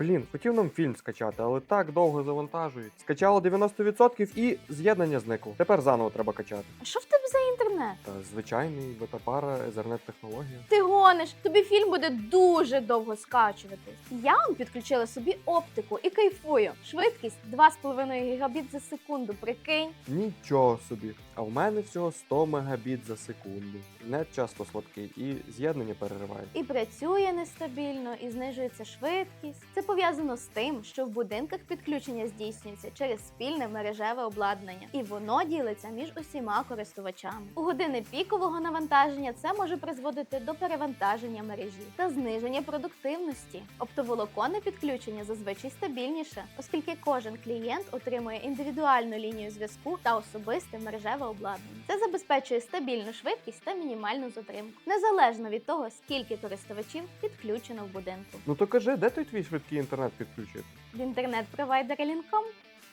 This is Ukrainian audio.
Блін, хотів нам фільм скачати, але так довго завантажують. Скачало 90% і з'єднання зникло. Тепер заново треба качати. А що в тебе за інтернет? Та звичайний ВП-пара, Ethernet технологія. Ти гониш, тобі фільм буде дуже довго скачуватись. Я вам підключила собі оптику і кайфую. Швидкість 2,5 гігабіт за секунду. Прикинь. Нічого собі. А в мене всього 100 мегабіт за секунду. Нет часто слабкий і з'єднання перериває. І працює нестабільно, і знижується швидкість. Це пов'язано з тим, що в будинках підключення здійснюється через спільне мережеве обладнання, і воно ділиться між усіма користувачами. Години пікового навантаження це може призводити до перевантаження мережі та зниження продуктивності. Оптоволоконне підключення зазвичай стабільніше, оскільки кожен клієнт отримує індивідуальну лінію зв'язку та особисте мережеве обладнання. Це забезпечує стабільну швидкість та мінімальну затримку, незалежно від того, скільки користувачів підключено в будинку. Ну то кажи, де той твій швидкий інтернет підключити? В інтернет-провайдері Лінком